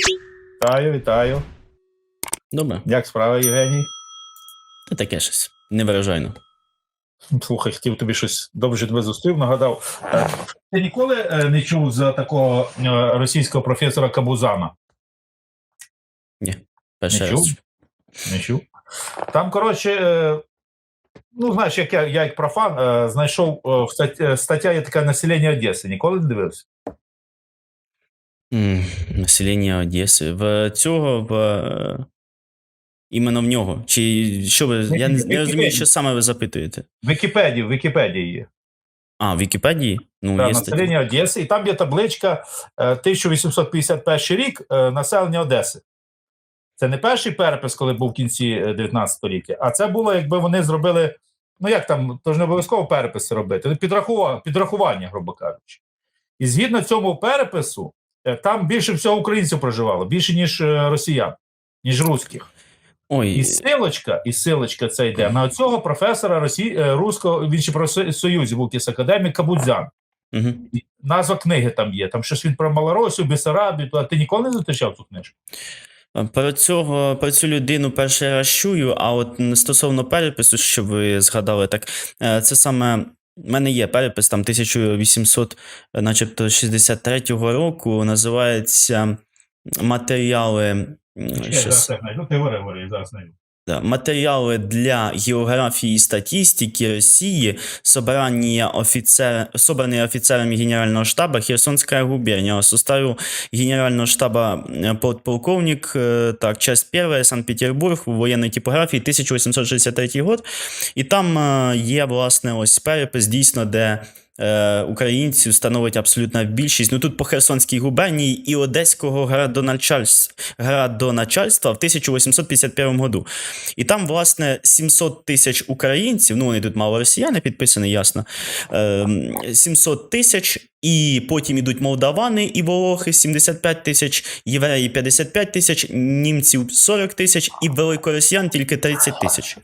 Вітаю, вітаю. Добре, Як справа, Євгеній? та таке щось. Невиражайно. Слухай, хотів тобі щось добре тебе зустрів, нагадав. Е, Ти ніколи е, не чув за такого е, російського професора Кабузана? Перший Не раз. чув? Не чув. Там, коротше, ну, знаєш, як я, як профан, знайшов стаття є така населення Одеси. Ніколи не дивився? Населення Одеси. В цього в. е, Іменно в нього. Чи що ви. Я не, не розумію, що саме ви запитуєте. Вікіпедії, в Вікіпедії є. А, в Вікіпедії? Ну, Та, є населення Одеси, і там є табличка е, 1851 рік е, населення Одеси. Це не перший перепис, коли був в кінці е, 19 століття, а це було, якби вони зробили. Ну як там, то ж не обов'язково переписи робити, ну, підрахування, підрахування, грубо кажучи. І згідно цьому перепису, е, там більше всього українців проживало, більше, ніж е, росіян, ніж русських. Ой, І силочка, і силочка це йде на цього професора Росі... е, руського, він ще про Союзі був якийсь академік Кабудзян. угу. Назва книги там є. Там щось він про Малоросію, Бесарабію. А ти ніколи не зустрічав цю книжку? Про цього про цю людину перший раз чую, а от стосовно перепису, що ви згадали, так е, це саме. У мене є перепис там 1800, начебто 63 року, називається матеріали. м, Зараз, Ну, ти говори, говори, зараз знайду. Да, материалы для географии и статистики России, собрание офицер... собранные офицерами Генерального штаба Херсонская губерния. Составил Генерального штаба э, подполковник, э, так, часть первая, Санкт-Петербург, воєнної типографії, 1863 год. І там е, є, власне, ось перепис, дійсно, де е, українців становить абсолютна більшість. Ну тут по Херсонській губернії і Одеського градоначальства, в 1851 году. І там, власне, 700 тисяч українців, ну вони тут мало росіяни підписані, ясно. Ем, 700 тисяч, і потім ідуть молдавани і волохи, 75 тисяч, євреї 55 тисяч, німців 40 тисяч, і великоросіян тільки 30 тисяч.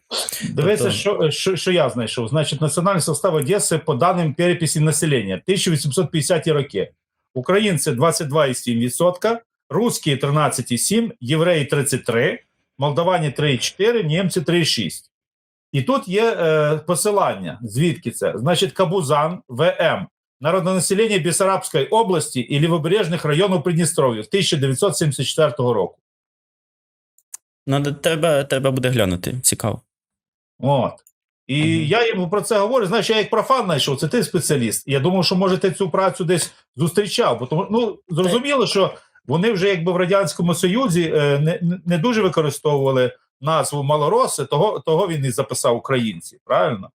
Дивися, Тобто- що, що, що я знайшов. Значить, національний состав Одеси по даним переписі населення 1850 роки. Українці 22,7%, русські 13,7%, євреї 33%, молдавані 3,4%, німці 3,6%. І тут є е, посилання. Звідки це? Значить, Кабузан, ВМ, народонаселення Бесарабської області і лівобережних районів Придністров'я 1974 року. Ну, треба, треба буде глянути. Цікаво. От. І Мгм. я йому про це говорю. Знаєш, я як профан знайшов, це ти спеціаліст. Я думав, що може ти цю працю десь зустрічав. Бо тому, ну зрозуміло, що вони вже якби в радянському союзі е, не, не- не дуже використовували назву малороси, того, того він і записав українці, правильно?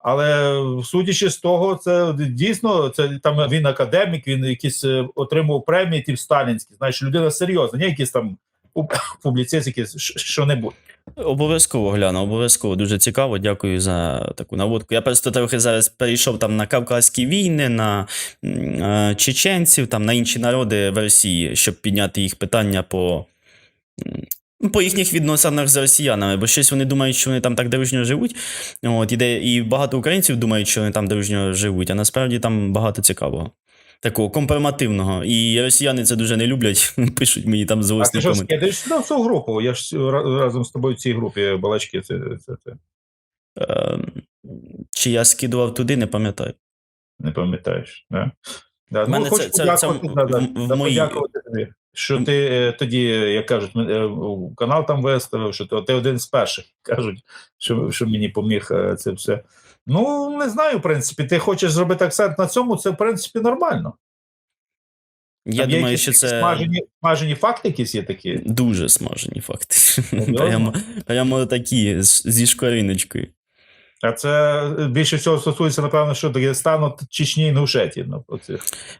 Але судячи з того, це дійсно це там він академік, він якісь е, отримав премії ті сталінські. Знаєш, людина серйозна, не якісь там пуб- публіцист, якісь що небудь. Обов'язково гляну, обов'язково дуже цікаво. Дякую за таку наводку. Я просто трохи зараз перейшов там на Кавказькі війни, на е, чеченців, там на інші народи в Росії, щоб підняти їх питання по. Ну, По їхніх відносинах з росіянами, бо щось вони думають, що вони там так дружньо живуть. От, і, де, і багато українців думають, що вони там дружньо живуть, а насправді там багато цікавого. Такого компромативного. І росіяни це дуже не люблять. Пишуть мені там злосні коменти. скидаєш сюди в цю групу? Я ж разом з тобою в цій групі балачки. Це, це, це. Ем, Чи я скидував туди, не пам'ятаю. Не пам'ятаєш. Да? Да. В мене це- це- це да, да, в- в да, моїй- подякувати тобі, що ти е, тоді, як кажуть, е, канал там виставив, що ти, один з перших кажуть, що, що мені поміг е, це все. Ну, не знаю, в принципі, ти хочеш зробити акцент на цьому, це в принципі нормально. Я Там думаю, якісь що це смажені, смажені факти якісь є такі. дуже смажені факти. Прямо, прямо такі зі шкориночкою. А це більше всього стосується, напевно, що Дагестану, Чечні і Інгушетії. Ну.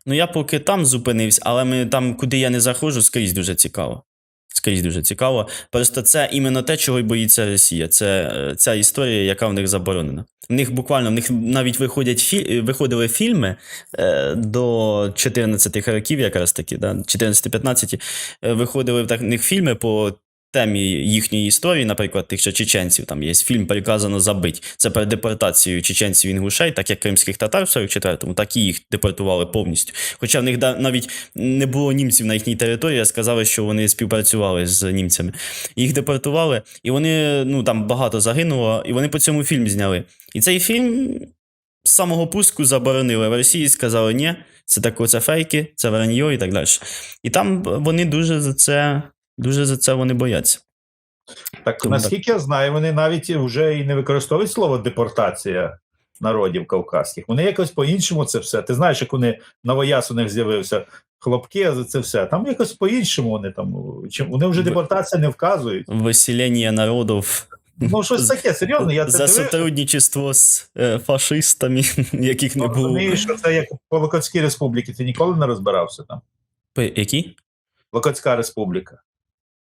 Ну, я поки там зупинився, але ми там, куди я не заходжу, скрізь дуже цікаво. Скрізь дуже цікаво. Просто це іменно те, чого й боїться Росія. Це е, ця історія, яка в них заборонена. В них буквально в них навіть виходять фі... виходили фільми е, до 14 років, якраз таки, да, 14-15, е, виходили в них фільми по темі їхньої історії, наприклад, тих же чеченців, там є фільм Приказано забить. Це про депортацію чеченців інгушей, так як кримських татар в 44-му, так і їх депортували повністю. Хоча в них навіть не було німців на їхній території, а сказали, що вони співпрацювали з німцями. Їх депортували, і вони ну там багато загинуло, і вони по цьому фільм зняли. І цей фільм з самого пуску заборонили в Росії, сказали, ні, це тако, це фейки, це враньо і так далі. І там вони дуже за це, дуже за це вони бояться. Так Тому наскільки я знаю, вони навіть вже і не використовують слово депортація народів кавказьких. Вони якось по-іншому це все. Ти знаєш, як вони новояс у них з'явився. Хлопки, це все. Там якось по-іншому вони там. Чим вони вже депортація не вказують. Виселення народів Ну, щось таке, серйозно, я це за сотрудничество з е, фашистами, яких не Ну, було. Розумієш, що це як по Локотській республіці. Ти ніколи не розбирався там. Які? Локотська республіка.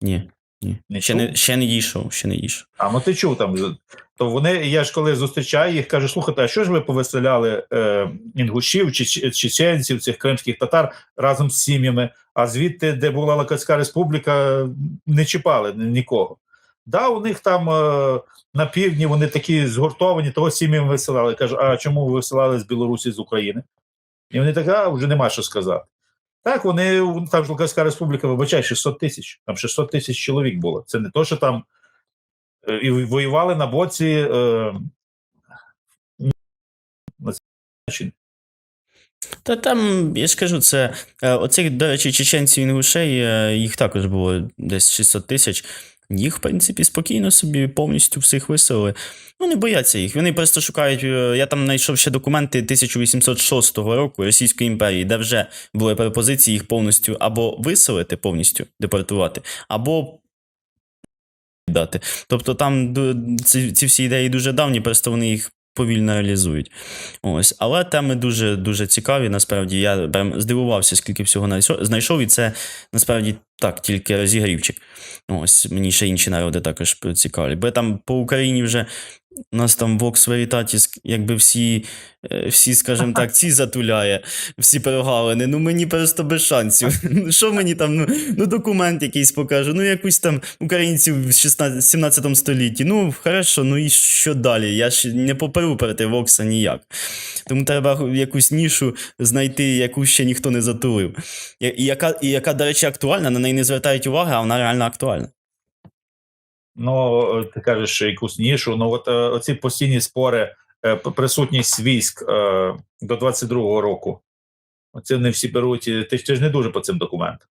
Ні. Ні. Не Ще чув? не, ще не дійшов, ще не дійшов. А ну ти чув там. То вони, я ж коли зустрічаю їх, кажу, слухайте, а що ж ви повеселяли е, інгушів, чи чеченців, цих кримських татар разом з сім'ями, а звідти, де була Локотська республіка, не чіпали нікого. Да, у них там е, на півдні вони такі згуртовані, того сім'ям висилали. Кажу, а чому ви висилали з Білорусі з України? І вони так, а вже нема що сказати. Так, вони там ж Лукарська республіка, вибачай, 600 тисяч. Там 600 тисяч чоловік було. Це не то, що там е, і воювали на боці. Е. Та там, я ж кажу, це е, оцих, до речі, чеченців інгушей, е, їх також було десь 600 тисяч. Їх, в принципі, спокійно собі повністю всіх виселили. Ну, не бояться їх. Вони просто шукають. е, Я там знайшов ще документи 1806 року Російської імперії, де вже були пропозиції їх повністю або виселити, повністю депортувати, або дати. Тобто там ці, ці всі ідеї дуже давні, просто вони їх повільно реалізують. Ось, але теми дуже дуже цікаві. Насправді я прям здивувався, скільки всього знайшов- і це насправді так, тільки розігрівчик. Ось мені ще інші народи також цікаві. Бо там по Україні вже у нас там Vox Veritatis, якби всі, е, всі, скажімо так, ці затуляє, всі перегалини. Ну мені просто без шансів. Ну, Що мені там? Ну, ну документ якийсь покажу, ну якусь там українців в 16, 17 столітті. Ну, хорошо, ну і що далі? Я ж не поперу проти Вокса ніяк. Тому треба якусь нішу знайти, яку ще ніхто не затулив. І, яка, і яка, до речі, актуальна, на неї не звертають уваги, а вона реально актуальна. Ну, ти кажеш, якусь нішу. Ну, от е, оці постійні спори, е, присутність військ е, до 22-го року. Оце не всі беруть. Ти, ж- ти ж не дуже по цим документам.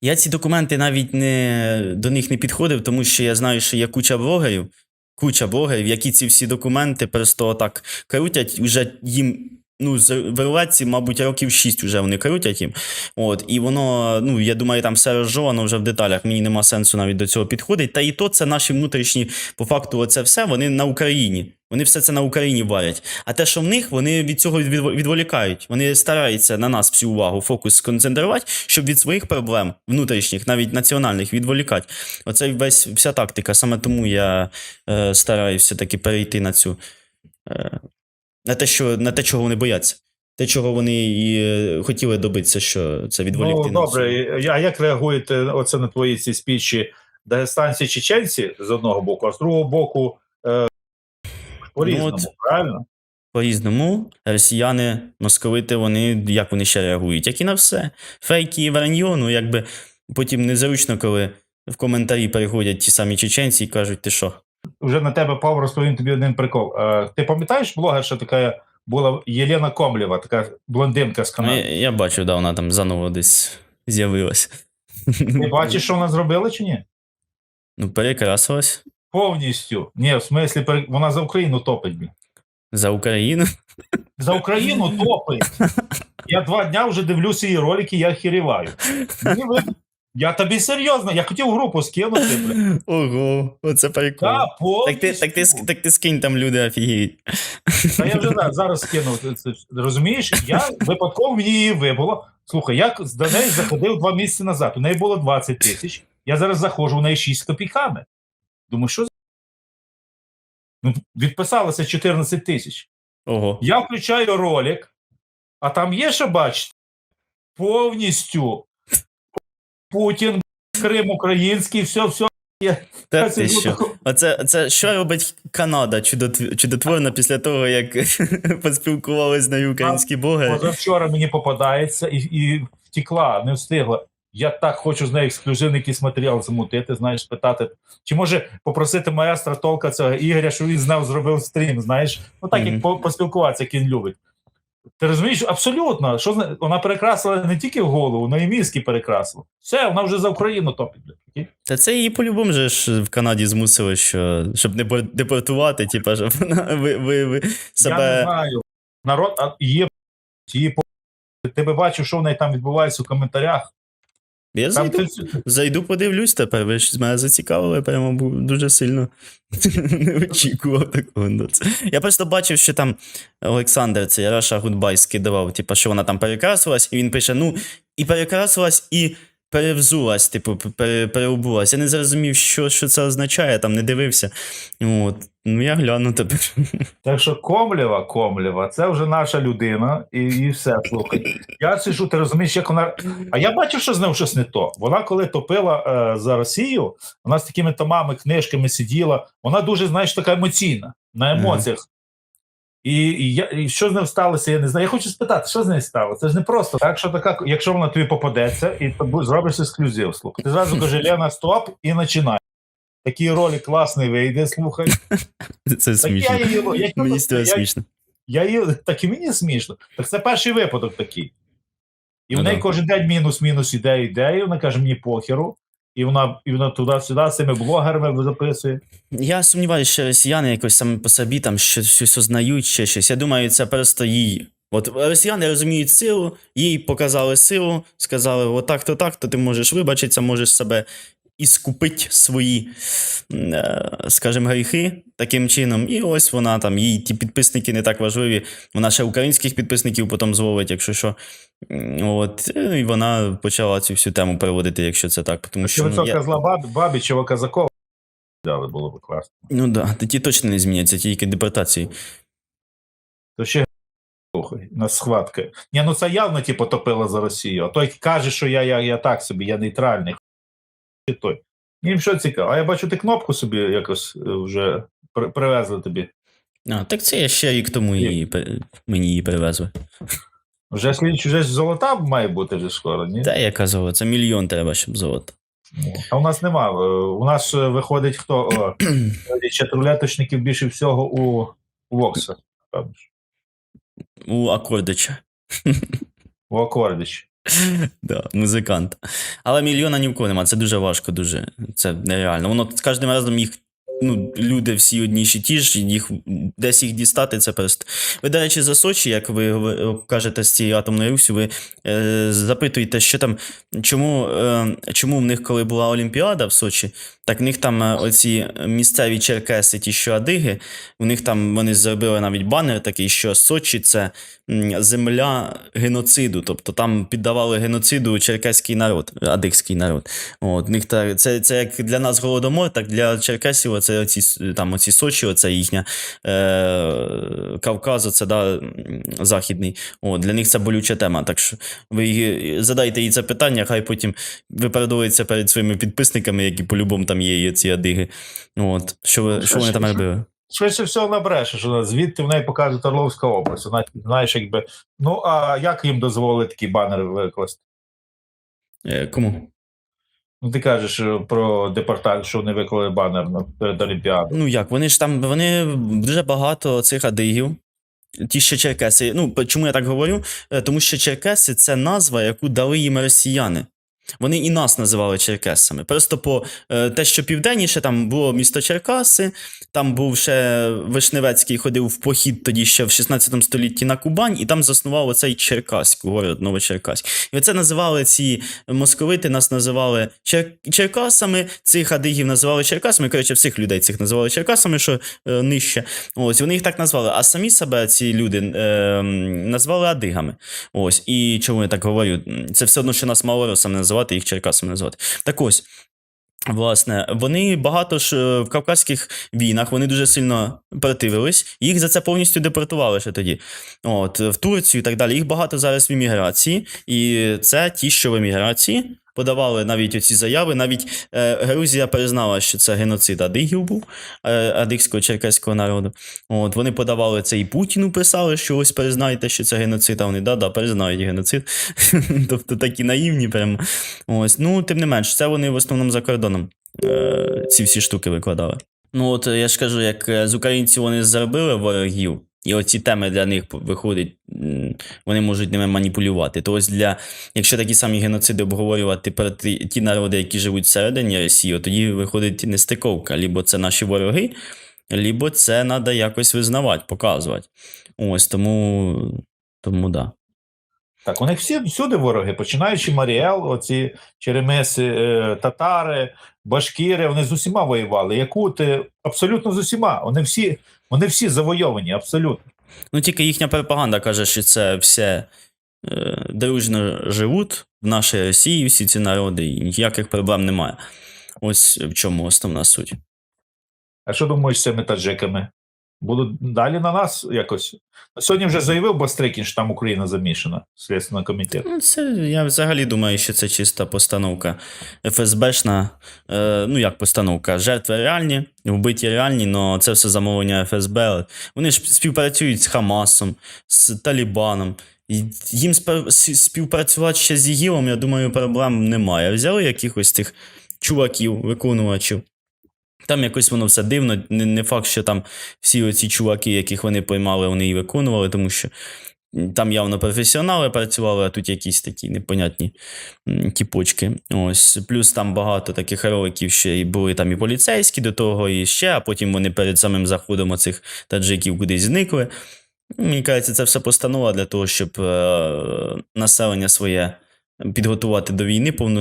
Я ці документи навіть не, до них не підходив, тому що я знаю, що є куча блогерів, куча блогерів, які ці всі документи просто так крутять, вже їм. Ну, з рулетці, мабуть, років 6 вже вони крутять їм. От, і воно, ну, я думаю, там все розжовано вже в деталях. Мені нема сенсу навіть до цього підходить. Та і то це наші внутрішні, по факту, оце все, вони на Україні. Вони все це на Україні варять. А те, що в них, вони від цього відволікають. Вони стараються на нас всю увагу, фокус сконцентрувати, щоб від своїх проблем внутрішніх, навіть національних, відволікати. Оце весь вся тактика. Саме тому я е, стараюся таки перейти на цю. Е, на те, що на те, чого вони бояться. Те, чого вони і е, хотіли добитися, що це відволікти. Ну, добре, а як реагуєте оце на твої ці спічі дагестанці чеченці з одного боку, а з другого боку е, по-різному, Ну, правильно? По-різному росіяни, московити, вони як вони ще реагують, як і на все. Фейки і враньо, ну якби потім незручно, коли в коментарі переходять ті самі чеченці і кажуть, ти що? Вже на тебе Павло розповім тобі один прикол. Е, ти пам'ятаєш блогерша така була Єлена Комлєва, така блондинка з Ну, каналу? я, я бачу, да, вона там заново десь з'явилась. Ти бачиш, що вона зробила чи ні? Ну, перекрасилась Повністю. Ні, в смислі, пере- вона за Україну топить. за Україну. За Україну топить. Я два дня вже дивлюся її ролики, я хіріваю. Мені Я тобі серйозно, я хотів групу скинути. бля. Ого, оце прикол. Да, Так ти, так, ти, ск- так ти скинь там люди офігіють. Та я вже зараз, зараз скинув. це- Розумієш, я випадково мені її вибило. Слухай, я до неї заходив два місяці назад. У неї було 20 тисяч. Я зараз заходжу, у неї 6 з копійками. Думаю, що за. Ну, відписалося 14 тисяч. Ого. Я включаю ролик, а там є, що бачите, повністю Путін, Крим український, все, все. Та ти що? Оце, це що робить Канада чудотв- чудотворно після того, як поспілкувалися з нею українські блогери? Позавчора мені попадається і, і втекла, не встигла. Я так хочу з нею ексклюзивний якийсь матеріал замутити, знаєш, питати. Чи може попросити маестра Толка цього Ігоря, що він з ним зробив стрім, знаєш? Ну так як поспілкуватися, як він любить. Ти розумієш, абсолютно. Що вона перекрасила не тільки в голову, але й мізки перекрасила. Все, вона вже за Україну топить. Та це її по-любому же ж в Канаді змусили, що щоб не пор- депортувати, типа, щоб вона ви, ви, ви Я не знаю. Народ а, є її по- ти би бачив, що в неї там відбувається у коментарях. Я Там зайду, ти- зайду, подивлюсь тепер. Ви ж мене зацікавили, прямо був дуже сильно. Не очікував такого. Ну, це- Я просто бачив, що там Олександр, це Раша Гудбай скидував, типу, що вона там перекрасилась, і він пише: ну, і перекрасилась, і перевзулась, типу, пере, переобулась. Я не зрозумів, що, що це означає, там не дивився. От. Ну, я гляну тепер. Так що Комлєва, Комлєва, це вже наша людина, і, і все. Слухай. Я сижу, ти розумієш, як вона. А я бачив, що з ним щось не то. Вона, коли топила е, за Росію, вона з такими томами, книжками сиділа. Вона дуже, знаєш, така емоційна, на емоціях. І, і, я, і що з ним сталося, я не знаю. Я хочу спитати, що з нею сталося? Це ж не просто. Так що така, якщо вона тобі попадеться, і бу- зробиш ексклюзив, слухай. Ти зразу кажеш, Лена, стоп, і починай. Такий ролик класний вийде, слухай. Це Так я її, я, Мені я, цього я, смішно. я її, так і мені смішно. Так це перший випадок такий. І Ну в неї да. кожен день мінус-мінус іде, іде, і вона каже, мені похеру. І вона, і вона туди-сюди з цими блогерами записує. Я сумніваюся, що росіяни якось саме по собі там щось, ознають, ще щось. Я думаю, це просто їй. От росіяни розуміють силу, їй показали силу, сказали, отак, то так, то ти можеш вибачитися, можеш себе іскупити свої, е, скажімо, гріхи таким чином. І ось вона там, їй ті підписники не так важливі. Вона ще українських підписників потім зловить, якщо що. От, е, і вона почала цю всю тему переводити, якщо це так. Тому що ну, висока я, зла баб, Бабічева Казакова дали, було б класно. ну да, тоді точно не зміняться, тільки депортації. То ще на схватки. Ні, ну це явно типу, топила за Росію. А той каже, що я, я, я так собі, я нейтральний. І той. Їм що цікаво. А я бачу, ти кнопку собі якось е, вже привезли тобі. А, так це я ще рік тому її, мені її привезли. Вже слідчі, вже ж золота має бути вже скоро, ні? Та яка золото? Це мільйон треба, щоб золото. А у нас нема. Е, У нас е, виходить хто? О, більше всього у, Вокса. У акордича. У Акордичі. Да, музикант. Але мільйона ні в кого нема. Це дуже важко, дуже. Це нереально. Воно з кожним разом їх. Ну, люди всі одні ще ті ж, їх десь їх дістати, це просто. Ви, до речі, за Сочі, як ви кажете з цією атомною Русю, ви е, запитуєте, що там, чому, е, чому в них, коли була Олімпіада в Сочі, так в них там е, оці місцеві черкеси, ті, що адиги, у них там вони зробили навіть банер такий, що Сочі це земля геноциду. Тобто там піддавали геноциду черкеський народ, адигський народ. От, них це, це як для нас голодомор, так для черкесів це оці, там, оці Сочі, оце їхня е, Кавказ, оце да, західний. От, для них це болюча тема. Так що ви задайте їй це питання, хай потім виправдовується перед своїми підписниками, які по-любому там є, є ці адиги. От, що, ви, що вони там робили? Швидше всього набреше, що звідти в неї покаже Орловська область. Вона, знаєш, якби. Ну, а як їм дозволили такі банери викласти? Е, Кому? Ну, ти кажеш е, про департамент, що вони виклали банер перед Олімпіадою. Ну як, вони ж там, вони дуже багато цих адигів. Ті, ще черкеси. Ну, чому я так говорю? Е, Тому що черкеси це назва, яку дали їм росіяни. Вони і нас називали черкесами. Просто по е, те, що південніше, там було місто Черкаси, там був ще Вишневецький ходив в похід тоді ще в 16 столітті на Кубань, і там заснував оцей Черкаськ, город Новочеркаськ. І оце називали ці московити, нас називали Чер... Черкасами, цих адигів називали Черкасами. Коротше, всіх людей цих називали Черкасами, що е, нижче. Ось вони їх так назвали. А самі себе ці люди е, назвали адигами. Ось, і чому я так говорю? Це все одно, що нас малоросами називати, їх черкасами називати. Так ось. Власне, вони багато ж е, в Кавказьких війнах вони дуже сильно противились. Їх за це повністю депортували ще тоді. От, в Турцію і так далі. Їх багато зараз в еміграції, і це ті, що в еміграції, подавали навіть оці заяви. Навіть е, Грузія признала, що це геноцид адигів був, е, адигського черкеського народу. От, вони подавали це і Путіну писали, що ось признайте, що це геноцид, а вони да, да, признають геноцид. тобто такі наївні прямо. Ось. Ну, тим не менш, це вони в основному за кордоном е, ці всі штуки викладали. Ну, от я ж кажу, як е, з українців вони заробили ворогів, і оці теми для них виходять, вони можуть ними маніпулювати. То ось для, якщо такі самі геноциди обговорювати про ті, народи, які живуть всередині Росії, тоді виходить нестиковка. Лібо це наші вороги, лібо це треба якось визнавати, показувати. Ось тому, тому да. Так, у них всі всюди вороги, починаючи Маріел, оці черемеси, е, татари, башкіри, вони з усіма воювали. Якути, абсолютно з усіма. Вони всі, вони всі завойовані, абсолютно. Ну, тільки їхня пропаганда каже, що це все е, дружно живуть в нашій Росії, всі ці народи, і ніяких проблем немає. Ось в чому основна суть. А що думаєш з цими таджиками? Будуть далі на нас якось. Сьогодні вже заявив Бастрикін, що там Україна замішана, Слідственний комітет. Ну, це я взагалі думаю, що це чиста постановка ФСБшна. Е, ну, як постановка, жертви реальні, вбиті реальні, але це все замовлення ФСБ. Вони ж співпрацюють з Хамасом, з Талібаном. Їм співпрацювати ще з ІГІЛом, я думаю, проблем немає. Взяли якихось тих чуваків, виконувачів. Там якось воно все дивно. Не, факт, що там всі оці чуваки, яких вони поймали, вони і виконували, тому що там явно професіонали працювали, а тут якісь такі непонятні тіпочки. Ось. Плюс там багато таких роликів ще і були там і поліцейські до того, і ще, а потім вони перед самим заходом оцих таджиків кудись зникли. Мені кажеться, це все постанова для того, щоб е, населення своє підготувати до війни, повно,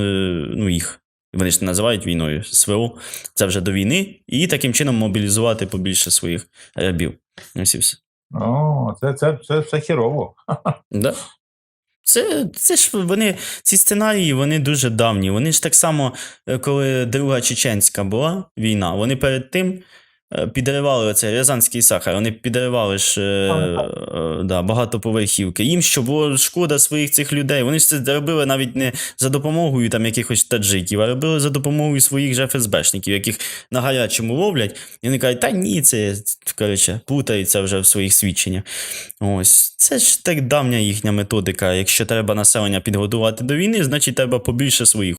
ну їх. Вони ж не називають війною СВО, це вже до війни, і таким чином мобілізувати побільше своїх рабів. Ось і все. О, це, це, це це хірово. Да. Це, це ж вони, ці сценарії, вони дуже давні. Вони ж так само, е, коли Друга Чеченська була війна, вони перед тим підривали оцей Рязанський сахар, вони підривали ж е, е, да, багатоповерхівки. Їм що було шкода своїх цих людей. Вони ж це робили навіть не за допомогою там якихось таджиків, а робили за допомогою своїх же ФСБшників, яких на гарячому ловлять. І вони кажуть, та ні, це коротше, плутається вже в своїх свідченнях. Ось це ж так давня їхня методика. Якщо треба населення підготувати до війни, значить треба побільше своїх.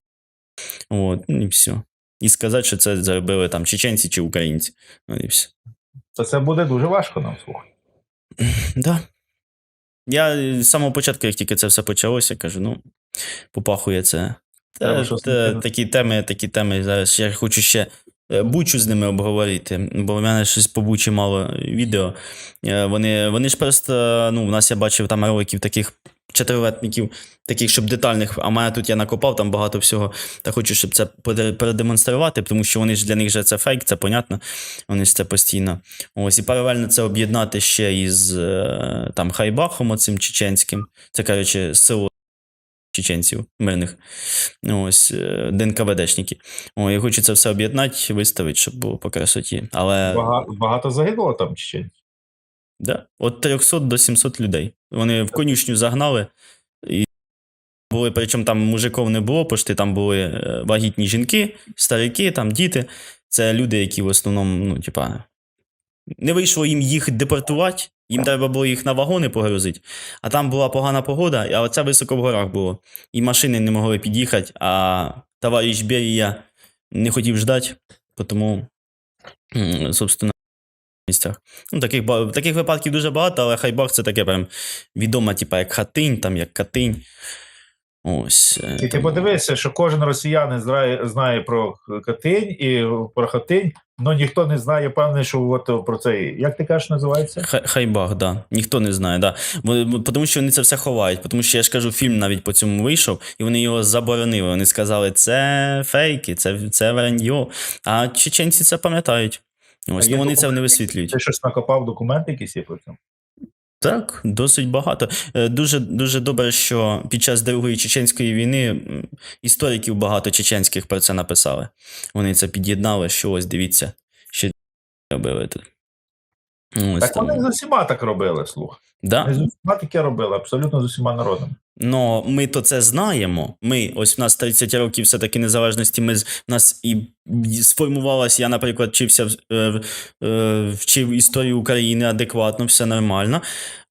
От, і все. І сказати, що це зробили там чеченці чи українці. Ну і все. Це, це буде дуже важко нам слухати. Да. Я з самого початку, як тільки це все почалося, кажу, ну, попахує це. Та, та, такі теми, такі теми. Зараз я хочу ще е, бучу з ними обговорити, бо в мене щось по бучі мало відео. Е, Вони, вони ж просто, ну, в нас я бачив там роликів таких чотирилетників, таких, щоб детальних, а мене тут я накопав там багато всього. Та хочу, щоб це продемонструвати, тому що вони ж для них же це фейк, це понятно. Вони ж це постійно. Ось і паралельно це об'єднати ще із е, там Хайбахом, оцим чеченським. Це коротше село чеченців мирних. Ось е, ДНКВДшники. О, я хочу це все об'єднати, виставити, щоб було по красоті. Але багато загинуло там чеченців. Да, от 300 до 700 людей. Вони в конюшню загнали. І були, причому там мужиків не було, пошти там були е, вагітні жінки, старики, там діти. Це люди, які в основному, ну, типа, не вийшло їм їх депортувати, їм треба було їх на вагони погрузити. А там була погана погода, а оце високо в горах було. І машини не могли під'їхати, а товариш Берія не хотів ждати, тому, собственно, місцях. Ну, таких, таких випадків дуже багато, але Хайбах це таке прям відоме, типа, як хатинь, там, як катинь. Ось. е, І ти подивися, що кожен росіянин знає, знає про Катинь і про Хатинь, але ніхто не знає, певне, що от про цей, як ти кажеш, називається? Хай- Хайбах, да. Ніхто не знає, да. Тому що вони це все ховають. Тому що я ж кажу, фільм навіть по цьому вийшов, і вони його заборонили. Вони сказали, це фейки, це, це варандьо. А чеченці це пам'ятають. Ось, ну вони це не висвітлюють. Ти щось накопав документи якісь є про це? Так, досить багато. Е, Дуже, дуже добре, що під час Другої чеченської війни істориків багато чеченських про це написали. Вони це під'єднали, що ось дивіться, що робили тут. Ось Так тому. вони з усіма так робили, слухай. Да. Вони з усіма таке робили, абсолютно з усіма народами. Но ми то це знаємо. Ми, ось в нас 30 років все-таки незалежності, ми, в нас і сформувалась, я, наприклад, вчився, е, е, вчив історію України адекватно, все нормально.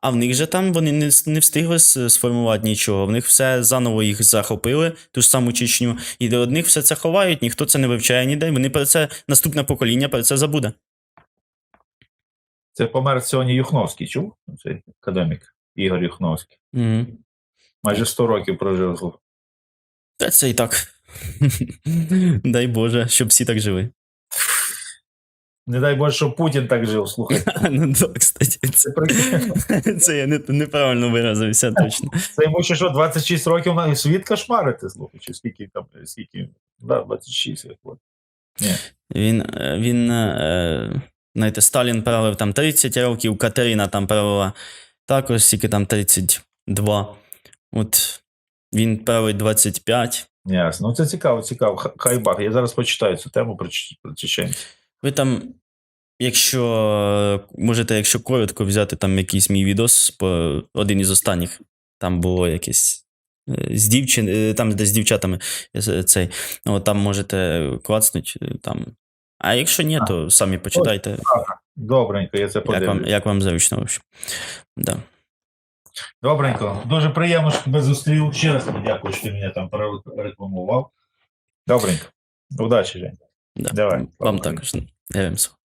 А в них же там вони не, не встигли сформувати нічого. В них все заново їх захопили, ту ж саму Чечню, і до одних все це ховають, ніхто це не вивчає ніде. Вони про це, наступне покоління про це забуде. Це помер сьогодні Юхновський, чув? Цей академік Ігор Юхновський. Угу. Майже 100 років прожив. Та це і так. Дай Боже, щоб всі так жили. Не дай Боже, щоб Путін так жив, слухай. Ну, так, кстати, це, Це, я не, неправильно виразився точно. це йому ще що 26 років на світ кошмарити, слухай, чи скільки там, скільки, да, 26. як от. Ні. Він, е, він е, знаєте, Сталін правив там 30 років, Катерина там правила також, скільки там 32. От він править 25. Ясно. Ну це цікаво, цікаво. Х- Хай бах. Я зараз почитаю цю тему про, чеч- чеченців. Ви там, якщо можете, якщо коротко взяти там якийсь мій відос, по один із останніх, там було якесь. е, З дівчин, е, там де з дівчатами цей, от там можете клацнути е, там. А якщо ні, то самі почитайте, Добренько, я це як вам, як вам зручно. Да. Добренько. Дуже приємно, що тебе зустрів. Ще раз подякую, що ти мене там перерекламував. Добренько. Удачі, Жень. Да. Давай. Вам також. Слава.